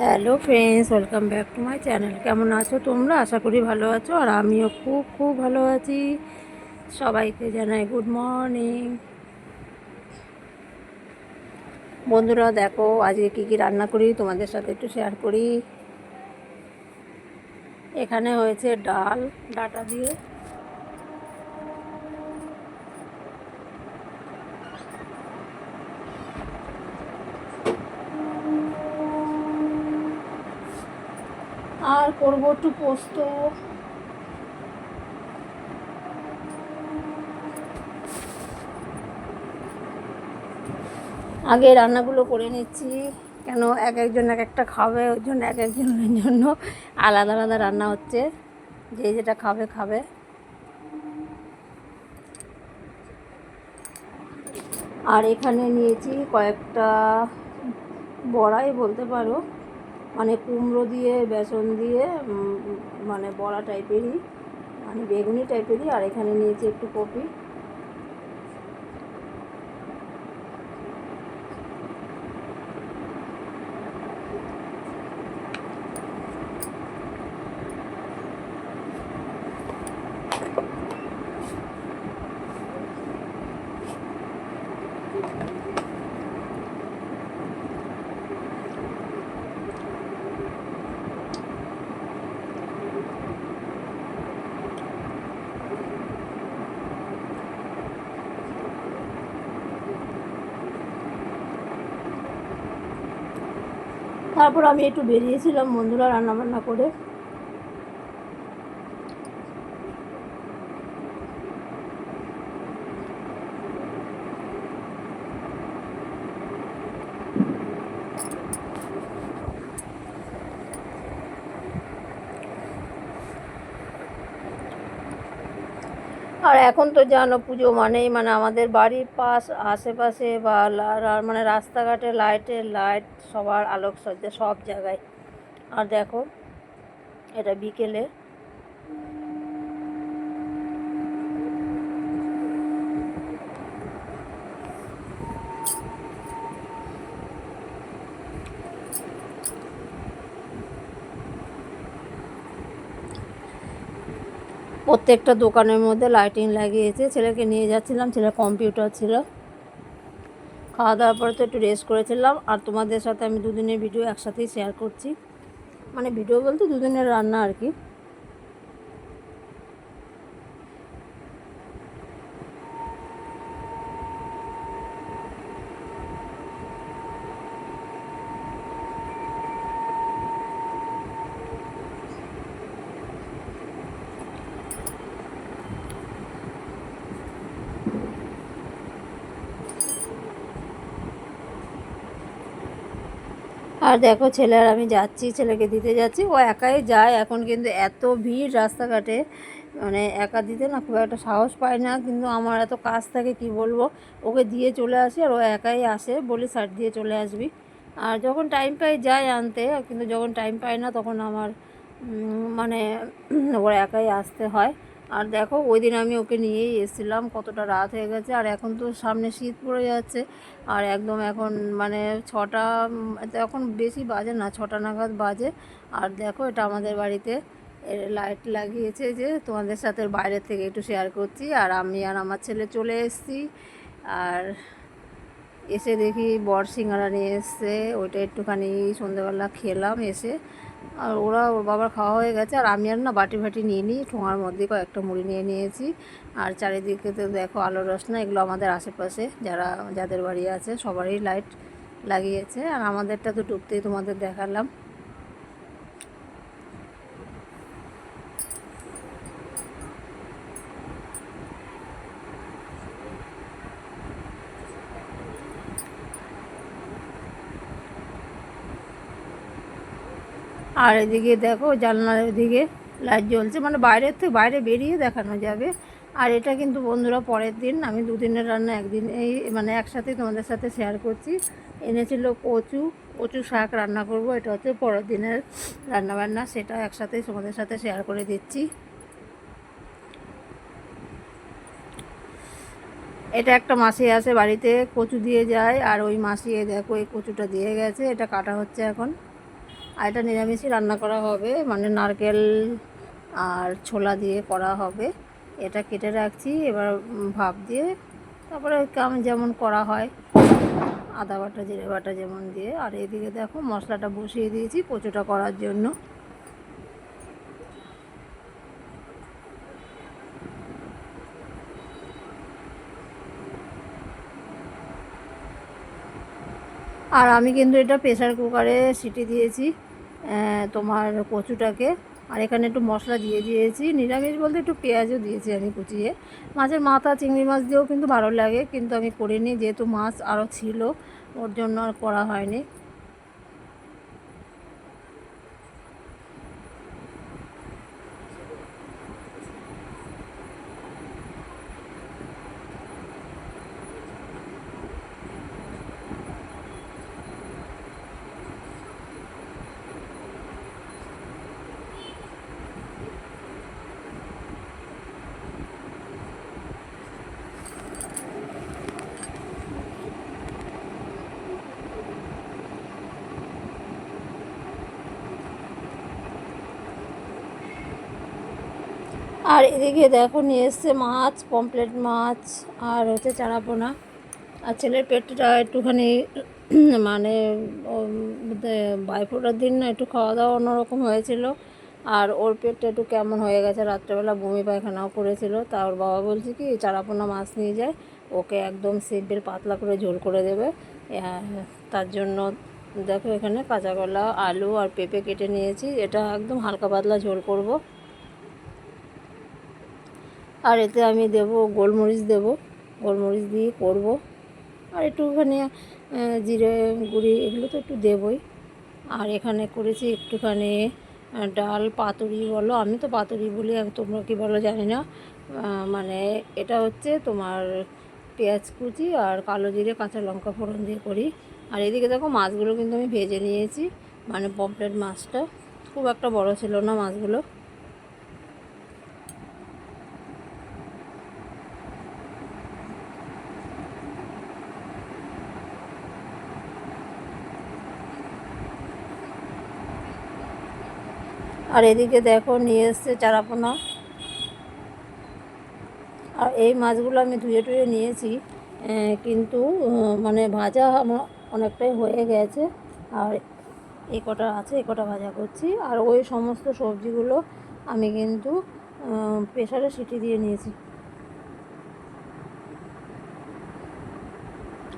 Hello friends welcome back to my channel কেমন আছো তোমরা? আশা করি ভালো আছো আর আমিও খুব খুব ভালো আছি। সবাইকে জানাই গুড মর্নিং বন্ধুরা, দেখো, আজকে কী কী রান্না করি তোমাদের সাথে একটু শেয়ার করি। এখানে হয়েছে ডাল, ডাটা দিয়ে আর করব, একটু পোস্ত। আগে রান্নাগুলো করে নিচ্ছি, কেন এক একজন এক একটা খাবে, ওই জন্য এক একজনের জন্য আলাদা আলাদা রান্না হচ্ছে, যে যেটা খাবে খাবে। আর এখানে নিয়েছি কয়েকটা বড়াই বলতে পারো। মানে কুমড়ো দিয়ে, বেসন দিয়ে মানে বড়া টাইপেরই মানে বেগুনি টাইপেরই আর এখানে নিয়েছি একটু কপি। তারপর আমি একটু বেরিয়েছিলাম বন্ধুরা রান্নাবান্না করে। আর এখন তো জানো পুজো মানেই মানে আমাদের বাড়ির পাশ, আশেপাশে বা মানে রাস্তাঘাটে লাইটের লাইট সবার আলোকসজ্জা সব জায়গায়। আর দেখো, এটা বিকেলে প্রত্যেকটা দোকানের মধ্যে লাইটিং লাগিয়েছে। ছেলেকে নিয়ে যাচ্ছিলাম ছেলে কম্পিউটার ছিল। খাওয়া দাওয়ার পরে তো একটু রেস্ট করেছিলাম আর তোমাদের সাথে আমি দুদিনের ভিডিও একসাথেই শেয়ার করছি। মানে ভিডিও বলতে দুদিনের রান্না আর কি। আর দেখো ছেলে আর আমি যাচ্ছি, ছেলেকে দিতে যাচ্ছি। ও একাই যায়, এখন কিন্তু এত ভিড় রাস্তাঘাটে। মানে একা দিতে না খুব একটা সাহস পায় না, কিন্তু আমার এত কাজ থাকে কি বলব? ওকে দিয়ে চলে আসি আর ও একাই আসে, বলি সাইড দিয়ে চলে আসবি। আর যখন টাইম পাই, যায় আনতে, কিন্তু যখন টাইম পাই না, তখন আমার মানে ওর একাই আসতে হয়। আর দেখো, ওই দিন আমি ওকে নিয়েই এসেছিলাম, কতটা রাত হয়ে গেছে। আর এখন তো সামনে শীত পড়ে যাচ্ছে, আর একদম এখন মানে ছটা এখন বেশি বাজে না, ছটা নাগাদ বাজে। আর দেখো, এটা আমাদের বাড়িতে লাইট লাগিয়েছে যে, তোমাদের সাথে বাইরের থেকে একটু শেয়ার করছি। আর আমি আর আমার ছেলে চলে এসেছি। আর এসে দেখি বর সিঙ্গারা নিয়ে এসছে, ওইটা একটুখানি সন্ধেবেলা খেলাম এসে। আর ওরা ওর বাবার খাওয়া হয়ে গেছে, আর আমি আর না বাটি ভাটি নিয়ে নিই, ঠোঙার মধ্যে কয়েকটা মুড়ি নিয়ে নিয়েছি। আর চারিদিকে তো দেখো আলো রসনা এগুলো আমাদের আশেপাশে যারা, যাদের বাড়ি আছে, সবারই লাইট লাগিয়েছে। আর আমাদেরটা তো ডুবতেই তোমাদের দেখালাম। আর এদিকে দেখো জানলার এদিকে লাইট জ্বলছে। মানে বাইরের থেকে বাইরে বেরিয়ে দেখানো যাবে। আর এটা কিন্তু বন্ধুরা পরের দিন, আমি দুদিনের রান্না একদিন এই মানে একসাথে তোমাদের সাথে শেয়ার করছি। এনেছিল কচু কচু শাক রান্না করব, এটা হচ্ছে পরের দিনের রান্নাবান্না, সেটা একসাথেই তোমাদের সাথে শেয়ার করে দিচ্ছি। এটা একটা মাসি আসে বাড়িতে, কচু দিয়ে যায়, আর ওই মাসি দেখো এই কচুটা দিয়ে গেছে, এটা কাটা হচ্ছে এখন। আর এটা নিরামিষই রান্না করা হবে মানে নারকেল আর ছোলা দিয়ে করা হবে। এটা কেটে রাখছি, এবার ভাপ দিয়ে, তারপরে কেমন যেমন করা হয়, আদা বাটা, জিরে বাটা যেমন দিয়ে। আর এদিকে দেখো মশলাটা বসিয়ে দিয়েছি কচুটা করার জন্য। আর আমি কিন্তু এটা প্রেশার কুকারে সিটি দিয়েছি। তোমার কচুটাকে। আর এখানে একটু মশলা দিয়ে দিয়েছি। নিরামিষ বলতে একটু পেঁয়াজও দিয়েছি আমি কুচিয়ে। মাছের মাথা, চিংড়ি মাছ দিয়েও কিন্তু ভালো লাগে, কিন্তু আমি করিনি, যেহেতু মাছ আরও ছিল, ওর জন্য আর করা হয়নি। আর এদিকে দেখো নিয়ে এসছে মাছ পমপ্লেট মাছ, আর হচ্ছে চারাপোনা। আর ছেলের পেটটা একটুখানি মানে বাইফোটার দিন না, একটু খাওয়া দাওয়া অন্যরকম হয়েছিল। আর ওর পেটটা একটু কেমন হয়ে গেছে, রাত্রেবেলা বমি পায়খানাও করেছিল। তা ওর বাবা বলছে কি, চারাপোনা মাছ নিয়ে যায়, ওকে একদম সিম্পল পাতলা করে ঝোল করে দেবে। তার জন্য দেখো এখানে কাঁচা কলা আলু আর পেঁপে কেটে নিয়েছি। এটা একদম হালকা পাতলা ঝোল করব। আর এতে আমি দেব গোলমরিচ দেব, গোলমরিচ দিয়ে করব। আর একটুখানি জিরে গুঁড়ি এগুলো তো একটু দেবই। আর এখানে করেছি একটুখানি ডাল, পাতুরি বলো। আমি তো পাতুরি বলি আমি তোমরা কি বলো জানি না। মানে এটা হচ্ছে তোমার পেঁয়াজ কুচি আর কালো জিরে, কাঁচা লঙ্কা ফোড়ন দিয়ে করি। আর এদিকে দেখো মাছগুলো কিন্তু আমি ভেজে নিয়েছি মানে পমপ্লেট মাছটা। খুব একটা বড় ছিল না মাছগুলো। আর এদিকে দেখো নিয়ে এসছে চারাপোনা। আর এই মাছগুলো আমি ধুয়ে টুয়ে নিয়েছি কিন্তু মানে ভাজা আমার অনেকটাই হয়ে গেছে। আর এই কটা আছে এই কটা ভাজা করছি। আর ওই সমস্ত সবজিগুলো আমি কিন্তু প্রেশারে সিটি দিয়ে নিয়েছি।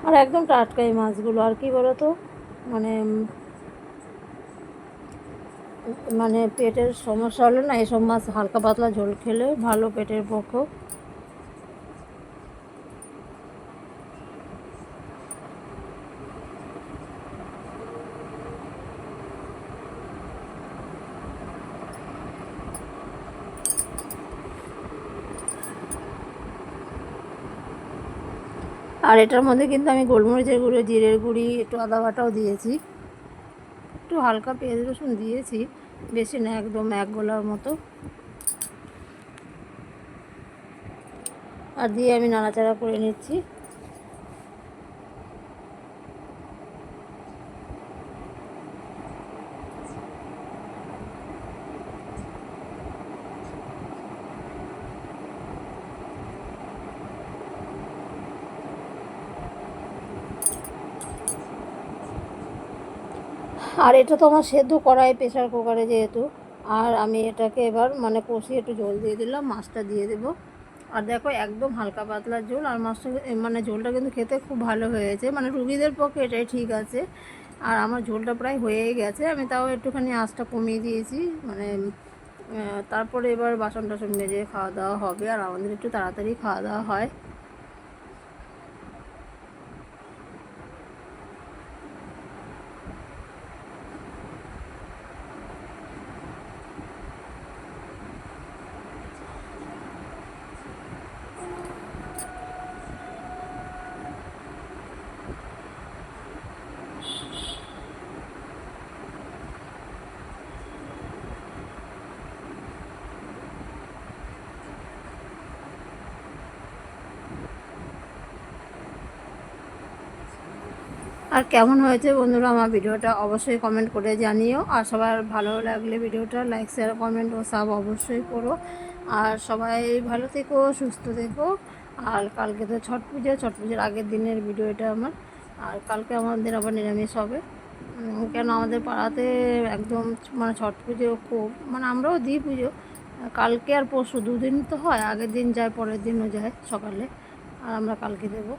আর একদম টাটকা এই মাছগুলো, আর কি বলো তো মানে মানে পেটের সমস্যা হলে না এসব মাছ হালকা পাতলা ঝোল খেলে ভালো পেটের পক্ষ। আর এটার মধ্যে কিন্তু আমি গোলমরিচের গুঁড়ো, জিরের গুঁড়ি, একটু আদা বাটাও দিয়েছি। হালকা পেঁয়াজ রসুন দিয়েছি, বেশি না, একদম এক গোলার মতো। আর দিয়ে আমি নাড়াচাড়া করে নিচ্ছি। আর এটা তো আমার সেদ্ধ করাই প্রেশার কুকারে যেহেতু। আর আমি এটাকে এবার মানে কষিয়ে একটু জল দিয়ে দিলাম, মাছটা দিয়ে দেবো। আর দেখো একদম হালকা পাতলা ঝোল, আর মাছটা মানে ঝোলটা কিন্তু খেতে খুব ভালো হয়েছে। মানে রুগীদের পক্ষে এটাই ঠিক আছে। আর আমার ঝোলটা প্রায় হয়েই গেছে। আমি তাও একটুখানি আঁচটা কমিয়ে দিয়েছি। মানে তারপরে এবার বাসন টাসন মেজে খাওয়া দাওয়া হবে। আর আমাদের একটু তাড়াতাড়ি খাওয়া দাওয়া হয়। আর কেমন হয়েছে বন্ধুরা আমার ভিডিওটা অবশ্যই কমেন্ট করে জানিও। আর সবার ভালো লাগলে ভিডিওটা লাইক শেয়ার কমেন্ট ও সাব অবশ্যই করো। আর সবাই ভালো থেকো, সুস্থ থেকো। আর কালকে তো ছট পুজো, ছট পুজোর আগের দিনের ভিডিও এটা আমার। আর কালকে আমাদের আবার নিরামিষ হবে। কেন আমাদের পাড়াতে একদম মানে ছট পুজো খুব মানে আমরাও দিই পুজো। কালকে আর পরশু দুদিন তো হয়, আগের দিন যায়, পরের দিনও যায় সকালে। আর আমরা কালকে দেবো।